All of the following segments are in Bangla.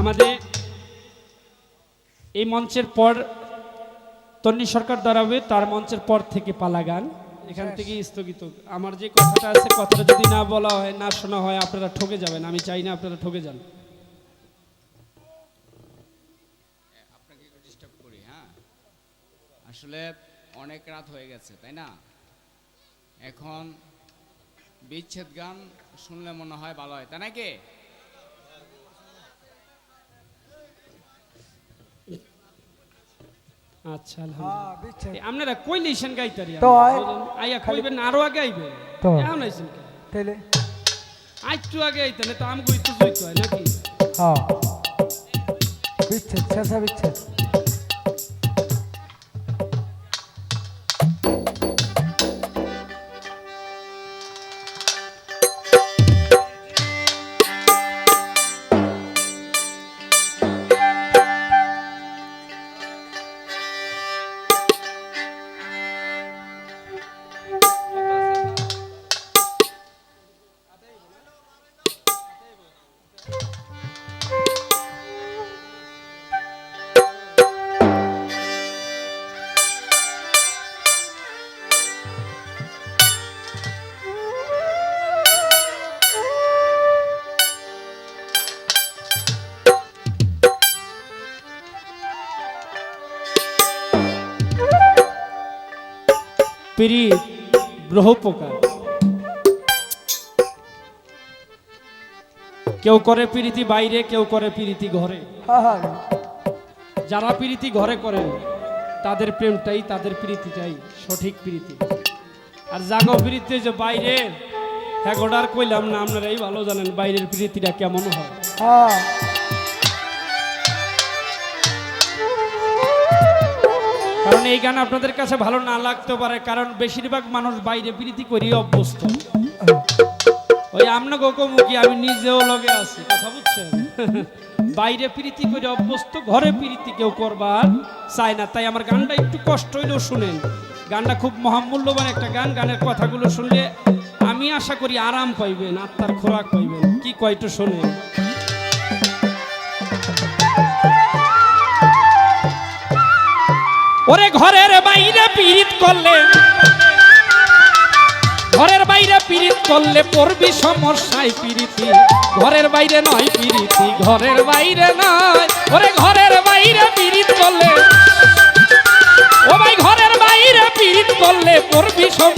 আমাদের এই মঞ্চের পর তন্নি সরকার দাঁড়াবে তার মঞ্চের পর থেকে পালা গান। এখান থেকে স্থগিত। আমার যে কথাটা আছে কথাটা যদি না বলা হয় না শোনা হয় আপনারা ঠকে যাবেন। আমি চাই না আপনারা ঠকে যান। আপনাকে একটু ডিস্টার্ব করি হ্যাঁ? আসলে অনেক রাত হয়ে গেছে তাই না? এখন বিচ্ছেদ গান শুনলে মনে হয় ভালো হয় তাই নাকি আচ্ছা হ্যাঁ আলহামদুলিল্লাহ এ, আপনারা কই নিছেন গাইতারি তো। আইয়া কইবেন আরও আগে আইবে তো। এখন আইছেন কে? তাহলে আইটু আগে আইতেন তো আমি জইতো নাকি? হ্যাঁ। বিচ্ছেদ শেষা বিচ্ছেদ। পিরিত গ্রহ প্রকার কেউ করে পিরিতি বাইরে, কেউ করে পিরিতি ঘরে। যারা প্রীতি ঘরে করে, তাদের প্রেমটাই, তাদের প্রীতিটাই সঠিক প্রীতি। আর জাগো প্রীতি যে বাইরে হ্যাঁ কইলাম না, আপনারাই ভালো জানেন বাইরের প্রীতিটা কেমন হয়। কারণ এই গান আপনাদের কাছে ভালো না লাগতে পারে, কারণ বেশিরভাগ মানুষ বাইরে প্রীতি করি অভ্যস্ত। ওই আমনা গোকমুখী আমি নিজেও লগে আছি, কথা বুঝছেন? বাইরে প্রীতি করে অভ্যস্ত, ঘরে প্রীতি কেউ করবার চায় না, তাই আমার গানটা একটু কষ্ট হইলেও শুনেন। গানটা খুব মহামূল্যবান একটা গান, গানের কথাগুলো শুনলে আমি আশা করি আরাম পাইবেন, আত্মার খোরাক পাইবেন। কি কয়টা শোনেন। ওরে ঘরের বাইরে পীড়িত করলে, ঘরের বাইরে পীড়িত করলে পড়বি সমস্যায় পীড়িতি। ঘরের বাইরে নয় পীড়িতি, ঘরের বাইরে নয়। ওরে ঘরের বাইরে পীড়িত করলে, ও ভাই ঘরের বাইরে পীড়িত করলে পড়বি সমস্যায়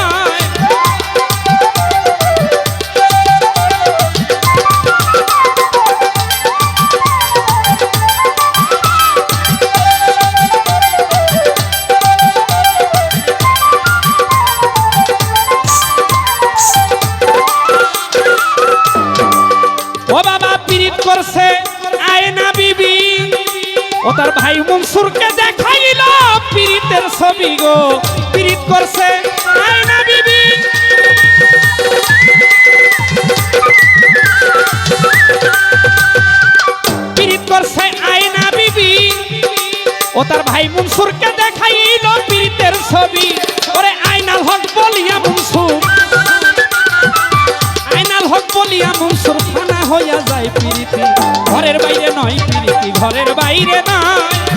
মনসুরকে দেখাইল পীড়িতের ছবি গো। পীড়িত করছে। আয়না বিবি। পীড়িত করছে আয়না বিবি। ও তার ভাই মনসুরকে দেখাইল পীড়িতের ছবি। ওরে আয়নাল হক বলিয়া মনসুর। আইনাল হক বলিয়া মনসুর ফানা হইয়া যায় ঘরের বাইরে নয় পিরিতি, ঘরের বাইরে নয়।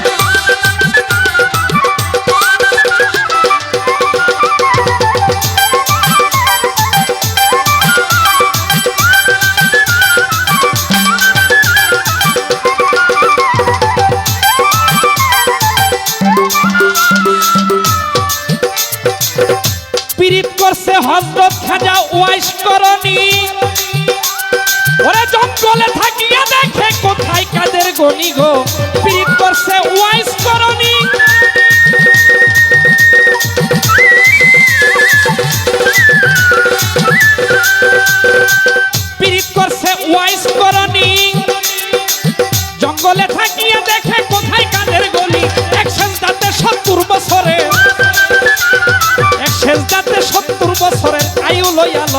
হজরত খাজা ওয়াইস করনি। ওরে জঙ্গলে থাকিয়া দেখে কোথায় কাদের গনি গো। পীড়িত করছে ওয়াইস করনি। পীড়িত করছে ওয়াইস করনি।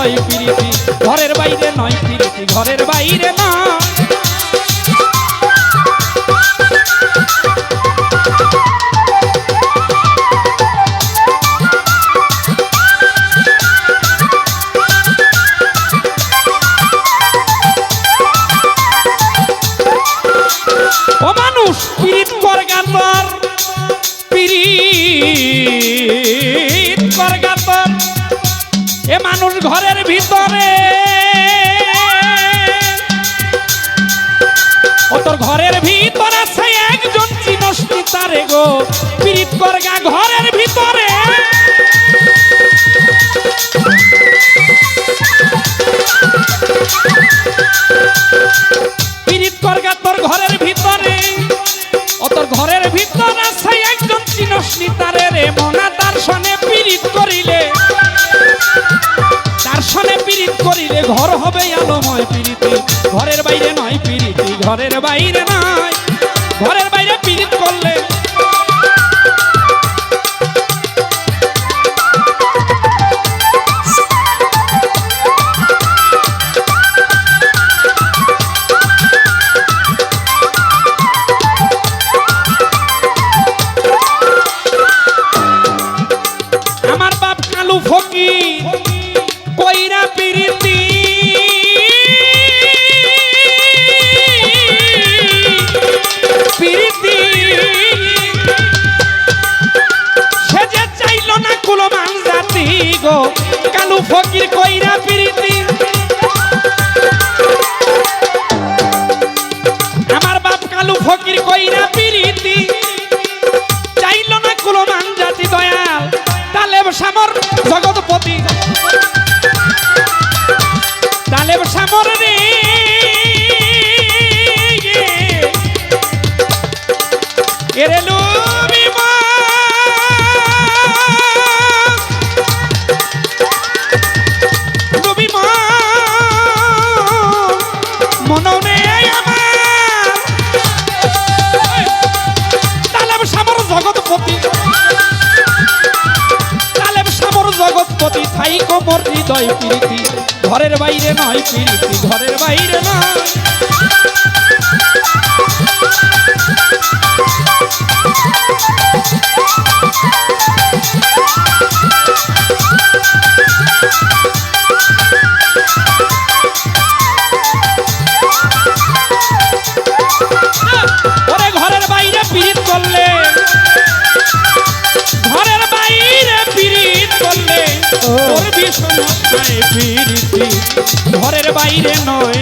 লয় পিরিতি ঘরের বাইরে নয় পিরিতি ঘরের বাইরে না। ভিতরে। ও তোর ঘরের ভিতরে সে একজন চিনস্তি তারে গো। ঘর হবে আলোময় পিরিতি। ঘরের বাইরে নয় পিরিতি, ঘরের বাইরে নয় ঘরের বাইরে পিরিত করলে আমার বাপ কালু ফকির, কইরা পিরিতি। কালু ফকির কোমর হৃদয় প্রীতি। ঘরের বাইরে নয় প্রীতি ঘরের বাইরে নয়। ঘরের বাইরে নয়।